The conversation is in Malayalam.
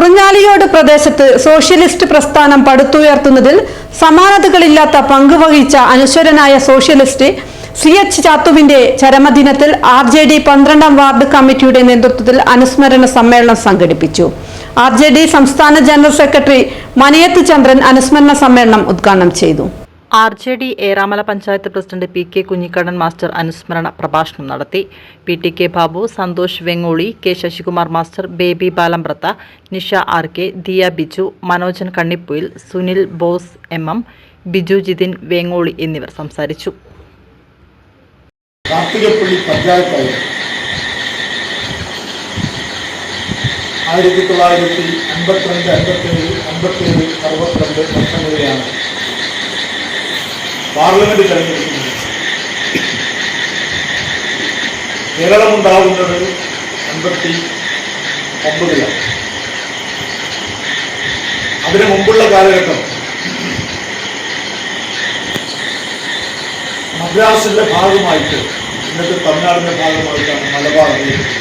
കുറിഞ്ഞാലിയോട് പ്രദേശത്ത് സോഷ്യലിസ്റ്റ് പ്രസ്ഥാനം പടുത്തുയർത്തുന്നതിൽ സമാനതകളില്ലാത്ത പങ്കുവഹിച്ച അനശ്വരനായ സോഷ്യലിസ്റ്റ് സി എച്ച് ചാത്തുവിന്റെ ചരമദിനത്തിൽ ആർ ജെ ഡി പന്ത്രണ്ടാം വാർഡ് കമ്മിറ്റിയുടെ നേതൃത്വത്തിൽ അനുസ്മരണ സമ്മേളനം സംഘടിപ്പിച്ചു. ആർ ജെ ഡി സംസ്ഥാന ജനറൽ സെക്രട്ടറി മനയത്ത് ചന്ദ്രൻ അനുസ്മരണ സമ്മേളനം ഉദ്ഘാടനം ചെയ്തു. R J D Eramala panchayat president P K Kunhikannan master അനുസ്മരണ പ്രഭാഷണം നടത്തി. P T K Babu Santhosh Vengoli K Sasikumar master Baby Balambrath Nisha R K Diya Biju Manojan Kannippoyil Sunil Bose M M Biju Jithin Vengoli എന്നിവർ സംസാരിച്ചു. ആയിരത്തി തൊള്ളായിരത്തി അൻപത്തിരണ്ട് അൻപത്തേഴ് അറുപത്തിരണ്ട് വർഷങ്ങളിലാണ് പാർലമെന്റ് തെരഞ്ഞെടുക്കുന്നത് കേരളമുണ്ടാവുന്നത് അൻപത്തി ഒമ്പതിലാണ്. അതിനു മുമ്പുള്ള കാലഘട്ടം. മദ്രാസിന്റെ ഭാഗമായിട്ട് ഇന്നത്തെ തമിഴ്നാടിന്റെ ഭാഗമായിട്ടാണ് അറിയപ്പെടുന്നത്.